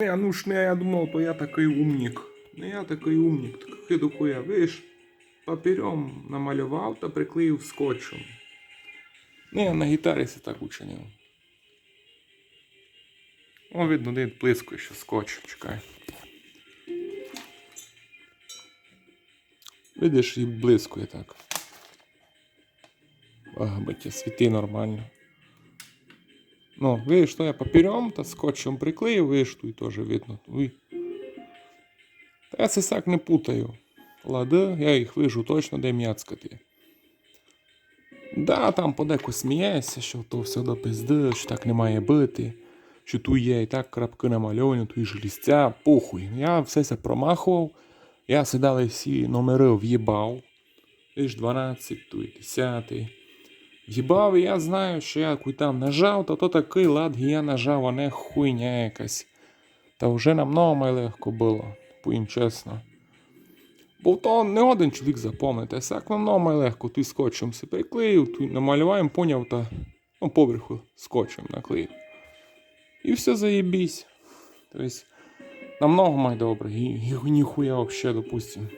Не, ну ж не, я думав, то я такий умник. Не я такий умник, так хидохуя, видиш, папірем намалював та приклеїв скотчем. Не, я на гітарі це так учинив. О, видно, де блискує ще скотч, чекай. Видиш, і блискує так. Ага, батя, світи нормально. Ну, видиш, що я папірем та скотчем приклеїв, видиш, тут теж видно. Уй. Та я так не путаю. Лади, я їх вижу точно, де м'яцкати. Да, там подеку сміється, що то все до пизди, що так не має бути. Що тут є і так крапки намальовані, тут і желістя, похуй. Я все це промахував. Я сідали всі номери в'їбав. Видиш, 12, тут 10. І я знаю, що я там нажав, то то такий лад я нажав, а не хуйня якась. Та вже намного легко було, поїм чесно. Бо то не один чоловік запомнити, а так намного легко, ти скотчем все приклеїв, тут намалюваємо, поняв та ну, поверху скотчем наклеїв. І все заєбісь. Тобто, намного май добре, і, ніхуя вообще, допустим.